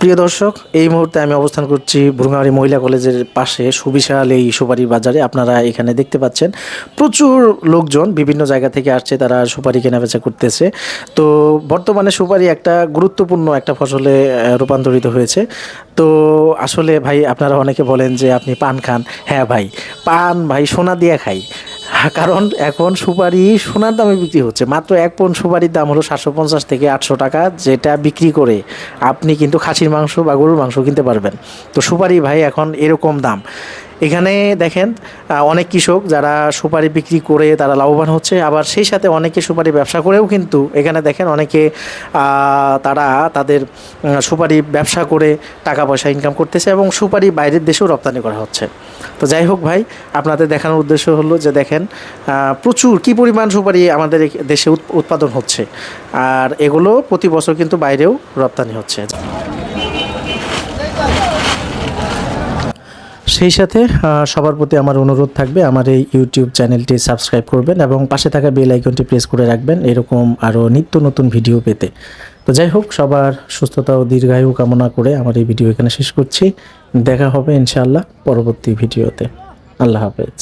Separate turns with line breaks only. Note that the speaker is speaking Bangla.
প্রিয় দর্শক, এই মুহূর্তে আমি অবস্থান করছি ভুরুঙ্গামারি মহিলা কলেজের পাশে সুবিশাল এই সুপারি বাজারে। আপনারা এখানে দেখতে পাচ্ছেন, প্রচুর লোকজন বিভিন্ন জায়গা থেকে আসছে, তারা সুপারি কেনাবেচা করতেছে। তো বর্তমানে সুপারি একটা গুরুত্বপূর্ণ একটা ফসলে রূপান্তরিত হয়েছে। তো আসলে ভাই, আপনারা অনেকে বলেন যে আপনি পান খান। হ্যাঁ ভাই, পান ভাই, সোনা দিয়ে খাই। কারণ এখন সুপারি সোনার দামে বিক্রি হচ্ছে। মাত্র এক পন সুপারির দাম হলো সাতশো পঞ্চাশ থেকে আটশো টাকা, যেটা বিক্রি করে আপনি কিন্তু খাসির মাংস বা গরুর মাংস কিনতে পারবেন। তো সুপারি ভাই, এখন এরকম দাম। এখানে দেখেন অনেক কৃষক যারা সুপারি বিক্রি করে তারা লাভবান হচ্ছে। আবার সেই সাথে অনেকে সুপারি ব্যবসা করেও কিন্তু এখানে দেখেন অনেকে তারা তাদের সুপারি ব্যবসা করে টাকা পয়সা ইনকাম করতেছে এবং সুপারি বাইরের দেশেও রপ্তানি করা হচ্ছে। তো যাই হোক ভাই, আপনাদের দেখানোর উদ্দেশ্য হলো যে দেখেন প্রচুর কি পরিমাণ সুপারি আমাদের দেশে উৎ- উৎপাদন হচ্ছে। আর এগুলো প্রতি বছর কিন্তু বাইরেও রপ্তানি হচ্ছে। সেই সাথে সবার প্রতি আমার অনুরোধ থাকবে, আমার এই ইউটিউব চ্যানেলটি সাবস্ক্রাইব করবেন এবং পাশে থাকা বেল আইকনটি প্রেস করে রাখবেন এরকম আরও নিত্য নতুন ভিডিও পেতে। তো যাই হোক, সবার সুস্থতা ও দীর্ঘায়ু কামনা করে আমার এই ভিডিও এখানে শেষ করছি। দেখা হবে ইনশাআল্লাহ পরবর্তী ভিডিওতে। আল্লাহ হাফেজ।